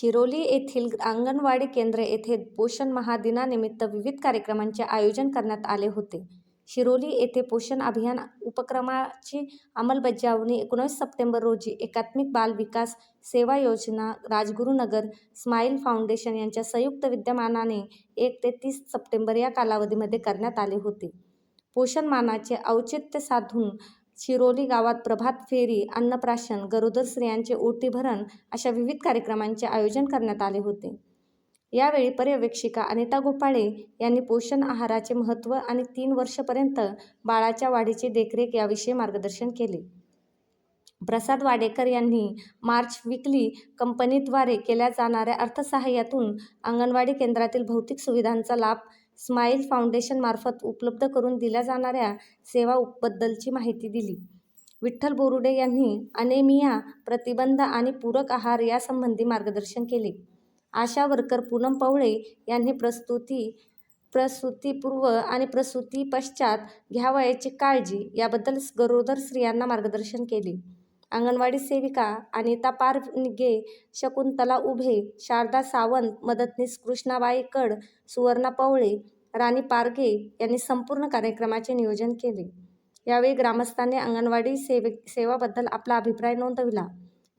शिरोली येथील अंगणवाडी केंद्र येथे पोषण महादिनानिमित्त विविध कार्यक्रमांचे आयोजन करण्यात आले होते. शिरोली येथे पोषण अभियान उपक्रमाची अंमलबजावणी एकोणीस सप्टेंबर रोजी एकात्मिक बाल विकास सेवा योजना, राजगुरुनगर स्माईल फाउंडेशन यांच्या संयुक्त विद्यमानाने एक ते तीस सप्टेंबर या कालावधीमध्ये करण्यात आले होते. पोषण मानाचे औचित्य साधून शिरोली गावात प्रभात फेरी, अन्नप्राशन, गरोदर स्त्रियांचे ओटी भरण अशा विविध कार्यक्रमांचे आयोजन करण्यात आले होते. यावेळी पर्यवेक्षिका अनिता गोपाळे यांनी पोषण आहाराचे महत्त्व आणि तीन वर्षपर्यंत बाळाच्या वाढीची देखरेख याविषयी मार्गदर्शन केले. प्रसाद वाडेकर यांनी मार्च विकली कंपनीद्वारे केल्या जाणाऱ्या अर्थसहाय्यातून अंगणवाडी केंद्रातील भौतिक सुविधांचा लाभ स्माईल फाउंडेशनमार्फत उपलब्ध करून दिल्या जाणाऱ्या सेवाबद्दलची माहिती दिली. विठ्ठल बोरुडे यांनी अनेमिया प्रतिबंध आणि पूरक आहार यासंबंधी मार्गदर्शन केले. आशा वर्कर पूनम पवळे यांनी प्रसूती, प्रसूतीपूर्व आणि प्रसूती पश्चात घ्यावयाची काळजी याबद्दल गरोदर स्त्रियांना मार्गदर्शन केले. अंगणवाडी सेविका अनिता पारगे, शकुंतला उभे, शारदा सावंत, मदतनीस कृष्णाबाई कड, सुवर्णा पवळे, राणी पारगे यांनी संपूर्ण कार्यक्रमाचे नियोजन केले. यावेळी ग्रामस्थांनी अंगणवाडी सेवे सेवाबद्दल आपला अभिप्राय नोंदविला.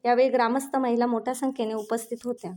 यावेळी ग्रामस्थ महिला मोठ्या संख्येने उपस्थित होत्या.